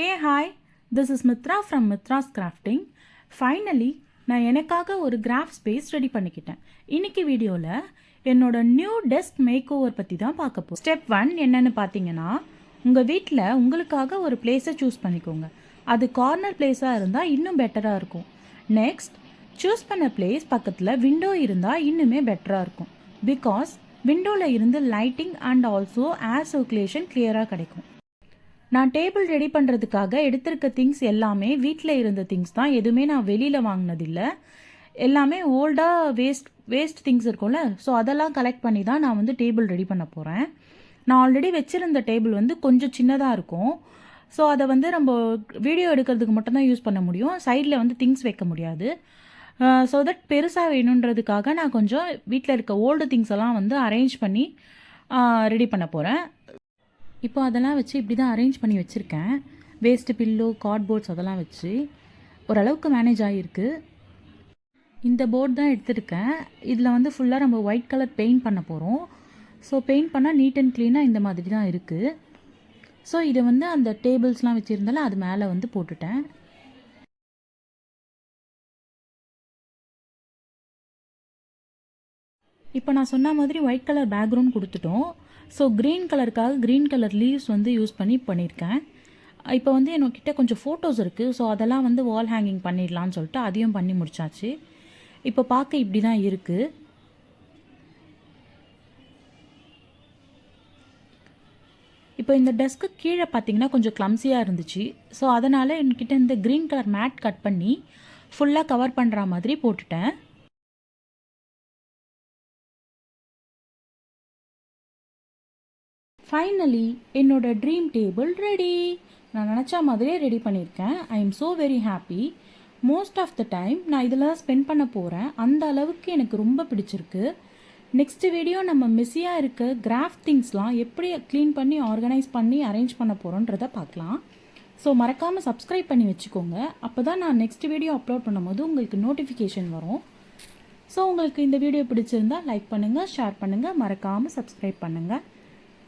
Hey hi this is Mithra from Mithra's crafting finally நான் எனக்காக ஒரு கிராஃப் ஸ்பேஸ் ரெடி பண்ணிக்கிட்டேன். இன்னைக்கு வீடியோவில் என்னோட நியூ டெஸ்க் மேக் ஓவர் பற்றி தான் பார்க்க போகிறோம் ஸ்டெப் ஒன் என்னென்னு பார்த்தீங்கன்னா உங்கள் வீட்டில் உங்களுக்காக ஒரு பிளேஸை சூஸ் பண்ணிக்கோங்க. அது கார்னர் பிளேஸாக இருந்தால் இன்னும் பெட்டராக இருக்கும். நெக்ஸ்ட் சூஸ் பண்ண பிளேஸ் பக்கத்தில் விண்டோ இருந்தால் இன்னுமே பெட்டராக இருக்கும். பிகாஸ் விண்டோவில் இருந்து lighting and also air circulation கிளியராக கிடைக்கும். நான் டேபிள் ரெடி பண்ணுறதுக்காக எடுத்திருக்க திங்ஸ் எல்லாமே வீட்டில் இருந்த திங்ஸ் தான். எதுவுமே நான் வெளியில் வாங்கினதில்லை. எல்லாமே ஓல்டாக வேஸ்ட் வேஸ்ட் திங்ஸ் இருக்கும்ல. ஸோ அதெல்லாம் கலெக்ட் பண்ணி தான் நான் வந்து டேபிள் ரெடி பண்ண போகிறேன் நான் ஆல்ரெடி வச்சுருந்த டேபிள் வந்து கொஞ்சம் சின்னதாக இருக்கும். ஸோ அதை வந்து நம்ம வீடியோ எடுக்கிறதுக்கு மட்டும்தான் யூஸ் பண்ண முடியும். சைடில் வந்து திங்ஸ் வைக்க முடியாது. ஸோ தட் பெருசாக வேணுன்றதுக்காக நான் கொஞ்சம் வீட்டில் இருக்க ஓல்டு திங்ஸ் எல்லாம் வந்து அரேஞ்ச் பண்ணி ரெடி பண்ண போகிறேன் இப்போ அதெல்லாம் வச்சு இப்படி தான் அரேஞ்ச் பண்ணி வச்சுருக்கேன். வேஸ்ட்டு பில்லோ கார்ட்போர்ட்ஸ் அதெல்லாம் வச்சு ஓரளவுக்கு மேனேஜ் ஆகிருக்கு இந்த போர்டு தான் எடுத்திருக்கேன். இதில் வந்து ஃபுல்லாக நம்ம ஒயிட் கலர் பெயிண்ட் பண்ண போகிறோம் ஸோ பெயிண்ட் பண்ணால் நீட் அண்ட் க்ளீனாக இந்த மாதிரி தான் இருக்குது ஸோ இதை வந்து அந்த டேபிள்ஸ்லாம் வச்சுருந்தால அது மேலே வந்து போட்டுட்டேன். இப்போ நான் சொன்ன மாதிரி ஒயிட் கலர் பேக்ரவுண்ட் கொடுத்துட்டோம். ஸோ க்ரீன் கலருக்காக க்ரீன் கலர் லீவ்ஸ் வந்து யூஸ் பண்ணி பண்ணியிருக்கேன் இப்போ வந்து என்கிட்ட கொஞ்சம் ஃபோட்டோஸ் இருக்குது ஸோ அதெல்லாம் வந்து வால் ஹேங்கிங் பண்ணிடலான்னு சொல்லிட்டு அதையும் பண்ணி முடிச்சாச்சு. இப்போ பார்க்க இப்படி தான் இருக்குது இப்போ இந்த டெஸ்க்கு கீழே பார்த்தீங்கன்னா கொஞ்சம் கிளம்ஸியாக இருந்துச்சு. ஸோ அதனால் என்கிட்ட இந்த க்ரீன் கலர் மேட் கட் பண்ணி ஃபுல்லாக கவர் பண்ணுற மாதிரி போட்டுட்டேன். ஃபைனலி என்னோட ட்ரீம் டேபிள் ரெடி நான் நினச்ச மாதிரியே ரெடி பண்ணியிருக்கேன். I am so very happy most of the time நான் இதில் தான் ஸ்பெண்ட் பண்ண போகிறேன் அந்த அளவுக்கு எனக்கு ரொம்ப பிடிச்சிருக்கு. நெக்ஸ்ட் வீடியோ நம்ம மிஸ்ஸியாக இருக்க கிராஃப் திங்ஸ்லாம் எப்படி க்ளீன் பண்ணி ஆர்கனைஸ் பண்ணி அரேஞ்ச் பண்ண போகிறோன்றத பார்க்கலாம். ஸோ மறக்காமல் சப்ஸ்கிரைப் பண்ணி வச்சுக்கோங்க. அப்போ தான் நான் நெக்ஸ்ட் வீடியோ அப்லோட் பண்ணும்போது உங்களுக்கு நோட்டிஃபிகேஷன் வரும். ஸோ உங்களுக்கு இந்த வீடியோ பிடிச்சிருந்தா லைக் பண்ணுங்கள் ஷேர் பண்ணுங்கள் மறக்காமல் சப்ஸ்கிரைப் பண்ணுங்கள்